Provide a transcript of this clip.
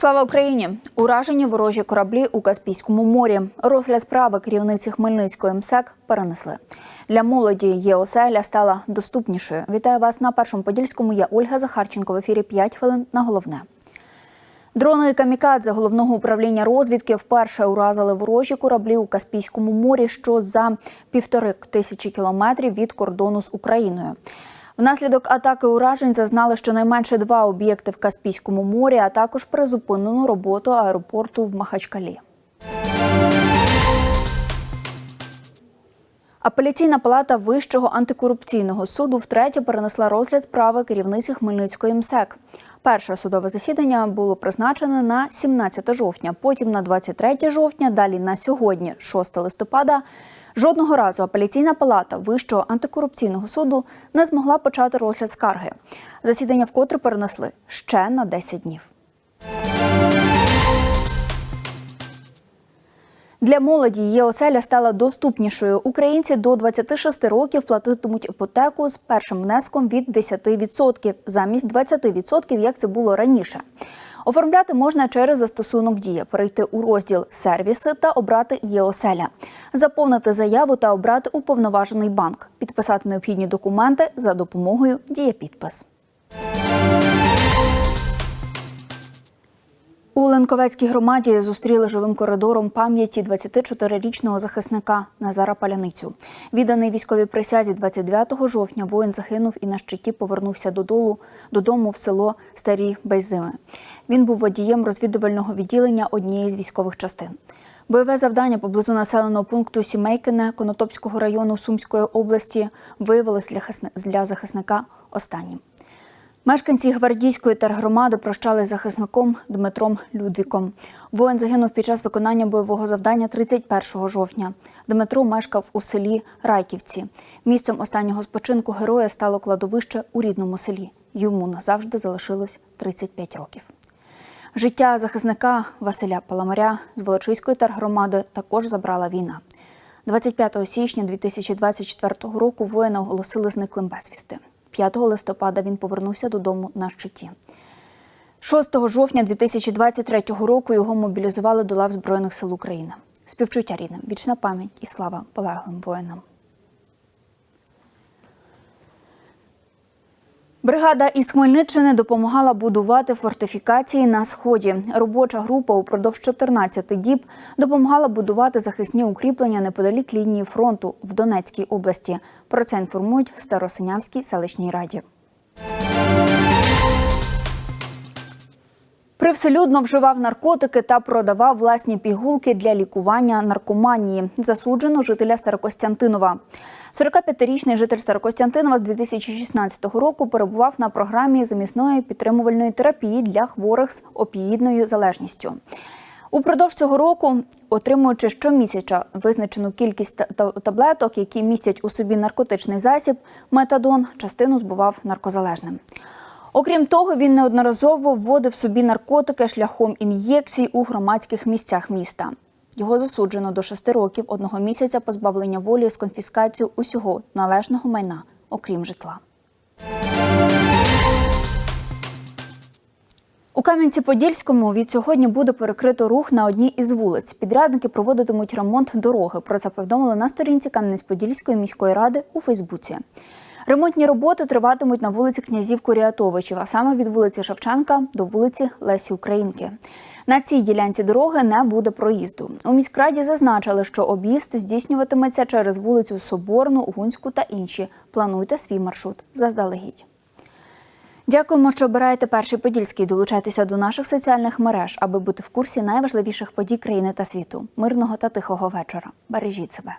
Слава Україні! Уражені ворожі кораблі у Каспійському морі. Розгляд справи керівниці Хмельницької МСЕК перенесли. Для молоді ЄОСЕЛЯ стала доступнішою. Вітаю вас на першому подільському. Я Ольга Захарченко. В ефірі 5 хвилин на головне. Дрони камікадзе головного управління розвідки вперше уразили ворожі кораблі у Каспійському морі, що за півтори тисячі кілометрів від кордону з Україною. Внаслідок атаки уражень зазнали щонайменше два об'єкти в Каспійському морі, а також призупинену роботу аеропорту в Махачкалі. Апеляційна палата Вищого антикорупційного суду втретє перенесла розгляд справи керівниці Хмельницької МСЕК. Перше судове засідання було призначене на 17 жовтня, потім на 23 жовтня, далі на сьогодні, 6 листопада. Жодного разу апеляційна палата Вищого антикорупційного суду не змогла почати розгляд скарги. Засідання вкотре перенесли ще на 10 днів. Для молоді її оселя стала доступнішою. Українці до 26 років платитимуть іпотеку з першим внеском від 10% замість 20%, як це було раніше. Оформляти можна через застосунок дія, перейти у розділ сервіси та обрати ЄОселя, заповнити заяву та обрати уповноважений банк, підписати необхідні документи за допомогою дієпідпис. У громаді зустріли живим коридором пам'яті 24-річного захисника Назара Паляницю. Відданий військовій присязі 29 жовтня воїн загинув і на щиті повернувся додолу, додому в село Старі Бейзими. Він був водієм розвідувального відділення однієї з військових частин. Бойове завдання поблизу населеного пункту Сімейкине Конотопського району Сумської області виявилось для захисника останнім. Мешканці гвардійської тергромади прощали захисником Дмитром Людвіком. Воїн загинув під час виконання бойового завдання 31 жовтня. Дмитро мешкав у селі Райківці. Місцем останнього спочинку героя стало кладовище у рідному селі. Йому назавжди залишилось 35 років. Життя захисника Василя Паламаря з Волочиської тергромади також забрала війна. 25 січня 2024 року воїна оголосили зниклим безвісти. 5 листопада він повернувся додому на щиті. 6 жовтня 2023 року його мобілізували до лав Збройних сил України. Співчуття рідним, вічна пам'ять і слава полеглим воїнам. Бригада із Хмельниччини допомагала будувати фортифікації на сході. Робоча група упродовж 14 діб допомагала будувати захисні укріплення неподалік лінії фронту в Донецькій області. Про це інформують в Старосинявській селищній раді. Привселюдно вживав наркотики та продавав власні пігулки для лікування наркоманії. Засуджено жителя Старокостянтинова. 45-річний житель Старокостянтинова з 2016 року перебував на програмі замісної підтримувальної терапії для хворих з опіїдною залежністю. Упродовж цього року, отримуючи щомісяця визначену кількість таблеток, які містять у собі наркотичний засіб, метадон частину збував наркозалежним. Окрім того, він неодноразово вводив собі наркотики шляхом ін'єкцій у громадських місцях міста. Його засуджено до шести років одного місяця позбавлення волі з конфіскацією усього належного майна, окрім житла. У Кам'янці-Подільському від сьогодні буде перекрито рух на одній із вулиць. Підрядники проводитимуть ремонт дороги. Про це повідомили на сторінці Кам'янець-Подільської міської ради у Фейсбуці. Ремонтні роботи триватимуть на вулиці князів Куріатовичів, а саме від вулиці Шевченка до вулиці Лесі Українки. На цій ділянці дороги не буде проїзду. У міськраді зазначили, що об'їзд здійснюватиметься через вулицю Соборну, Гунську та інші. Плануйте свій маршрут заздалегідь. Дякуємо, що обираєте перший подільський. Долучайтеся до наших соціальних мереж, аби бути в курсі найважливіших подій країни та світу. Мирного та тихого вечора. Бережіть себе.